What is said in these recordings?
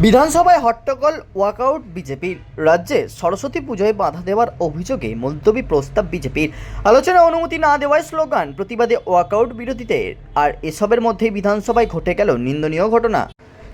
বিধানসভায় হট্টগোল ওয়াকআউট বিজেপির। রাজ্যে সরস্বতী পুজোয় বাধা দেওয়ার অভিযোগে মুলতবি প্রস্তাব বিজেপির। আলোচনা অনুমতি না দেওয়ায় স্লোগান, প্রতিবাদে ওয়াকআউট বিরোধীদের। আর এসবের মধ্যেই বিধানসভায় ঘটে গেল নিন্দনীয় ঘটনা।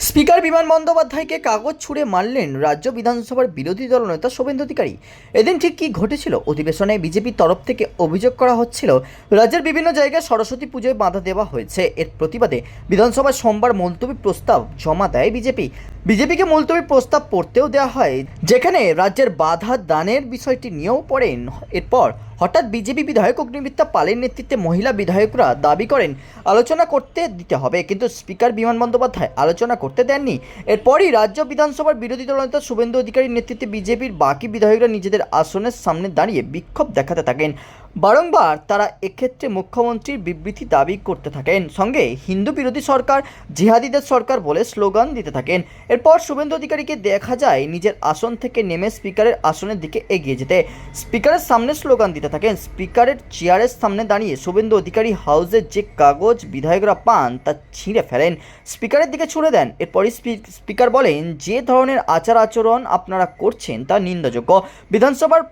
স্পিকার বিমান বন্দ্যোপাধ্যায়কে কাগজ ছুঁড়ে মারলেন রাজ্য বিধানসভার বিরোধী দলনেতা শোভেন্দু অধিকারী। এদিন ঠিক কী ঘটেছিল? অধিবেশনে বিজেপির তরফ থেকে অভিযোগ করা হচ্ছিল, রাজ্যের বিভিন্ন জায়গায় সরস্বতী পুজোয় বাধা দেওয়া হয়েছে। এর প্রতিবাদে বিধানসভায় সোমবার মুলতবি প্রস্তাব জমা দেয় বিজেপি। বিজেপিকে মুলতবি প্রস্তাব পড়তেও দেওয়া হয়, যেখানে রাজ্যের বাধা দানের বিষয়টি নিয়েও পড়েন। এরপর হঠাৎ বিজেপি বিধায়ক অগ্নিমিত্রা পালের নেতৃত্বে মহিলা বিধায়করা দাবি করেন, আলোচনা করতে দিতে হবে, কিন্তু স্পিকার বিমান বন্দ্যোপাধ্যায় আলোচনা করতে দেননি। এরপরই রাজ্য বিধানসভার বিরোধী দলনেতা শুভেন্দু অধিকারীর নেতৃত্বে বিজেপির বাকি বিধায়করা নিজেদের আসনের সামনে দাঁড়িয়ে বিক্ষোভ দেখাতে থাকেন। বারংবার তারা এক্ষেত্রে মুখ্যমন্ত্রীর বিবৃতি দাবি করতে থাকেন। সঙ্গে হিন্দু বিরোধী সরকার, জিহাদিদের সরকার বলে স্লোগান দিতে থাকেন। এরপর শুভেন্দু অধিকারীকে দেখা যায় নিজের আসন থেকে নেমে স্পিকারের আসনের দিকে এগিয়ে যেতে। স্পিকারের সামনে স্লোগান দিতে থাকেন। স্পিকারের চেয়ারের সামনে দাঁড়িয়ে শুভেন্দু অধিকারী হাউসের যে কাগজ বিধায়করা পান তা ছিঁড়ে ফেলেন। স্পিকারের দিকে ছুড়ে দেন। এরপরই স্পিকার বলেন, যে ধরনের আচার আচরণ আপনারা করছেন তা নিন্দাযোগ্য। বিধানসভার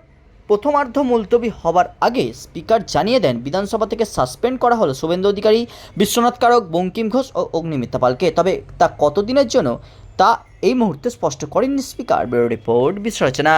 প্রথমার্ধ মুলতবি হবার আগে স্পিকার জানিয়ে দেন, বিধানসভা থেকে সাসপেন্ড করা হলো শুভেন্দু অধিকারী, বিশ্বনাথ কারক, বঙ্কিম ঘোষ ও অগ্নিমিত্রা পালকে। তবে তা কতদিনের জন্য তা এই মুহূর্তে স্পষ্ট করেননি স্পিকার। Bureau report বিশ্লেষণা